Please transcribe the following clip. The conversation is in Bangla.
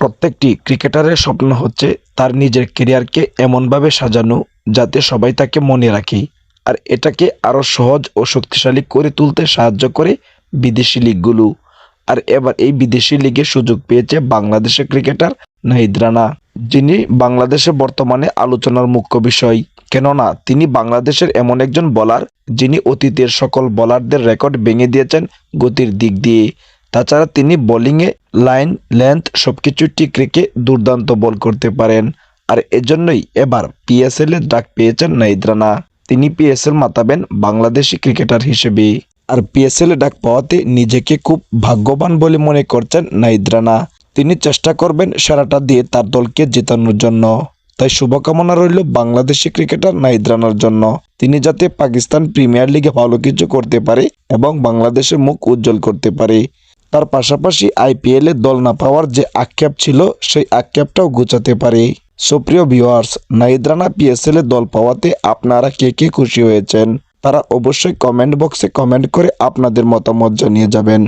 প্রত্যেকটি ক্রিকেটারের স্বপ্ন হচ্ছে তার নিজের কেরিয়ারকে এমনভাবে সাজানো যাতে সবাই তাকে মনে রাখে আর এটাকে আরও সহজ ও শক্তিশালী করে তুলতে সাহায্য করে বিদেশি লিগগুলো। আর এবার এই বিদেশি লিগে সুযোগ পেয়েছে বাংলাদেশের ক্রিকেটার নাহিদ রানা, যিনি বাংলাদেশে বর্তমানে আলোচনার মুখ্য বিষয়। কেননা, তিনি বাংলাদেশের এমন একজন বলার যিনি অতীতের সকল বলারদের রেকর্ড ভেঙে দিয়েছেন গতির দিক দিয়ে। তাছাড়া তিনি বোলিংয়ে লাইন লেন্থ সবকিছু ঠিক রেখে দুর্দান্ত বল করতে পারেন। আর এজন্যই এবার পিএসএল এর ডাক পেয়েছেন নাহিদ রানা। তিনি পিএসএল মাতাবেন বাংলাদেশি ক্রিকেটার হিসেবে। আর পিএসএল এ ডাক পাওয়াতে নিজেকে খুব ভাগ্যবান বলে মনে করছেন নাহিদ রানা। তিনি চেষ্টা করবেন সেরাটা দিয়ে তার দলকে জেতানোর জন্য। তাই শুভকামনা রইল বাংলাদেশি ক্রিকেটার নাহিদ রানার জন্য। তিনি যাতে পাকিস্তান প্রিমিয়ার লিগে ভালো কিছু করতে পারে এবং বাংলাদেশের মুখ উজ্জ্বল করতে পারে। তার পাশাপাশি আইপিএল দল না পাওয়ার যে আক্ষেপ ছিল, সেই আক্ষেপটাও গুছাতে পারে। সুপ্রিয় ভিউয়ার্স নাইদ্রানা রানা পিএসএল এ দল পাওয়াতে আপনারা কে কে খুশি হয়েছেন? তারা অবশ্যই কমেন্ট বক্সে কমেন্ট করে আপনাদের মতামত জানিয়ে যাবেন।